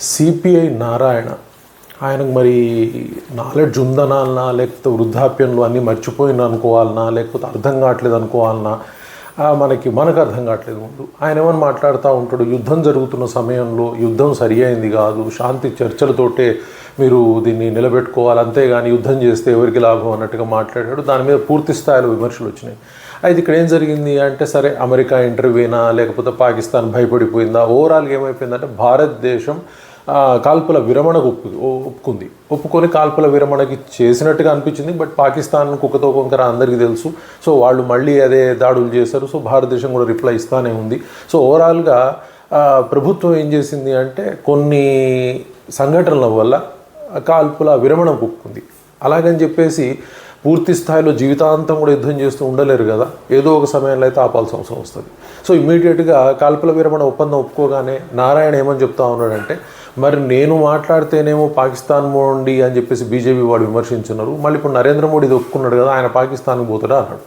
CPI Narayana. ఆయనకు మరి knowledge ఉందనాలనా లేకపోతే వృద్ధాప్యంలో అన్నీ మర్చిపోయింది అనుకోవాలనా లేకపోతే అర్థం కావట్లేదు అనుకోవాలనా మనకి మనకు అర్థం కావట్లేదు ముందు. ఆయన ఏమని మాట్లాడుతూ ఉంటాడు? యుద్ధం జరుగుతున్న సమయంలో యుద్ధం సరి అయింది కాదు శాంతి చర్చలతోటే మీరు దీన్ని నిలబెట్టుకోవాలి అంతేగాని యుద్ధం చేస్తే ఎవరికి లాభం అన్నట్టుగా మాట్లాడాడు. దాని మీద పూర్తి స్థాయిలో విమర్శలు వచ్చినాయి. అయితే ఇక్కడ ఏం జరిగింది అంటే సరే అమెరికా ఇంటర్వ్యూనా లేకపోతే పాకిస్తాన్ భయపడిపోయిందా? ఓవరాల్గా ఏమైపోయిందంటే భారతదేశం కాల్పుల విరమణకు ఒప్పు ఒప్పుకుంది. ఒప్పుకొని కాల్పుల విరమణకి చేసినట్టుగా అనిపించింది బట్ పాకిస్తాన్ కుక్కతో కొంకర అందరికీ తెలుసు. సో వాళ్ళు మళ్ళీ అదే దాడులు చేశారు. సో భారతదేశం కూడా రిప్లై ఇస్తానే ఉంది. సో ఓవరాల్గా ప్రభుత్వం ఏం చేసింది అంటే కొన్ని సంఘటనల వల్ల కాల్పుల విరమణ ఒప్పుకుంది. అలాగని చెప్పేసి పూర్తి స్థాయిలో జీవితాంతం కూడా యుద్ధం చేస్తూ ఉండలేరు కదా. ఏదో ఒక సమయంలో అయితే ఆపాల్సిన అవసరం వస్తుంది. సో ఇమీడియట్గా కాల్పుల విరమణ ఒప్పందం ఒప్పుకోగానే నారాయణ ఏమని చెప్తా ఉన్నాడంటే మరి నేను మాట్లాడితేనేమో పాకిస్తాన్ మోండి అని చెప్పేసి బీజేపీ వాడు విమర్శించున్నారు. మళ్ళీ ఇప్పుడు నరేంద్ర మోడీ ఇది ఒప్పుకున్నాడు కదా ఆయన పాకిస్తాన్కి పోతాడా అన్నాడు.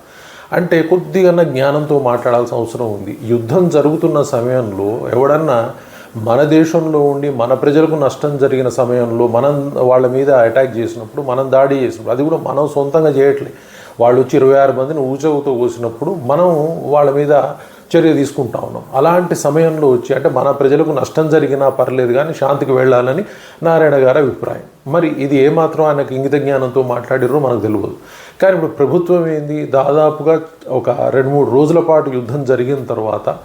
అంటే కొద్దిగా జ్ఞానంతో మాట్లాడాల్సిన అవసరం ఉంది. యుద్ధం జరుగుతున్న సమయంలో ఎవడన్నా మన దేశంలో ఉండి మన ప్రజలకు నష్టం జరిగిన సమయంలో మనం వాళ్ళ మీద అటాక్ చేసినప్పుడు మనం దాడి చేసినప్పుడు అది కూడా మనం సొంతంగా చేయట్లే. వాళ్ళు వచ్చి ఇరవై ఆరు మందిని ఊచవుతో కోసినప్పుడు మనం వాళ్ళ మీద చర్య తీసుకుంటా ఉన్నాం. అలాంటి సమయంలో వచ్చి అంటే మన ప్రజలకు నష్టం జరిగినా పర్లేదు కానీ శాంతికి వెళ్ళాలని నారాయణ గారి అభిప్రాయం. మరి ఇది ఏమాత్రం ఆయనకు ఇంగిత జ్ఞానంతో మాట్లాడిరో మనకు తెలియదు. కానీ ఇప్పుడు ప్రభుత్వం ఏంది? దాదాపుగా ఒక రెండు మూడు రోజుల పాటు యుద్ధం జరిగిన తర్వాత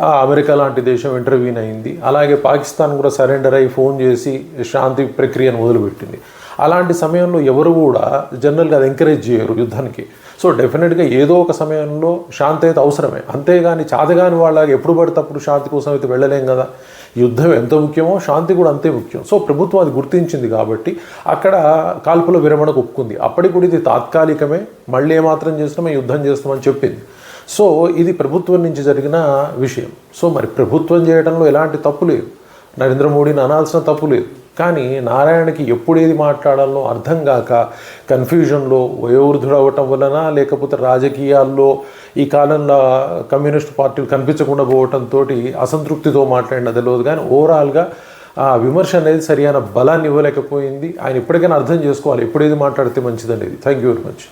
అమెరికా లాంటి దేశం ఇంటర్వ్యూన్ అయింది. అలాగే పాకిస్తాన్ కూడా సరెండర్ అయ్యి ఫోన్ చేసి శాంతి ప్రక్రియను మొదలుపెట్టింది. అలాంటి సమయంలో ఎవరు కూడా జనరల్గా అది ఎంకరేజ్ చేయరు యుద్ధానికి. సో డెఫినెట్గా ఏదో ఒక సమయంలో శాంతి అయితే అవసరమే. అంతేగాని చాతగాని వాళ్ళకి ఎప్పుడు పడితే అప్పుడు శాంతి కోసం అయితే వెళ్ళలేం కదా. యుద్ధం ఎంత ముఖ్యమో శాంతి కూడా అంతే ముఖ్యం. సో ప్రభుత్వం అది గుర్తించింది కాబట్టి అక్కడ కాల్పుల విరమణకు ఒప్పుకుంది. అప్పటికి కూడా ఇది తాత్కాలికమే. మళ్ళీ ఏమాత్రం చేస్తామో యుద్ధం చేస్తామని చెప్పింది. సో ఇది ప్రభుత్వం నుంచి జరిగిన విషయం. సో మరి ప్రభుత్వం చేయడంలో ఎలాంటి తప్పు లేదు. నరేంద్ర మోడీని అనాల్సిన తప్పు లేదు. కానీ నారాయణకి ఎప్పుడు ఏది మాట్లాడాలో అర్థం కాక కన్ఫ్యూజన్లో వయోవృద్ధుడు అవ్వటం వలన లేకపోతే రాజకీయాల్లో ఈ కాలంలో కమ్యూనిస్ట్ పార్టీలు కనిపించకుండా పోవటంతో అసంతృప్తితో మాట్లాడిన తెలియదు కానీ ఓవరాల్గా ఆ విమర్శ అనేది సరియైన బలాన్ని ఇవ్వలేకపోయింది. ఆయన ఇప్పటికైనా అర్థం చేసుకోవాలి. ఎప్పుడేది మాట్లాడితే మంచిదనేది. Thank you very much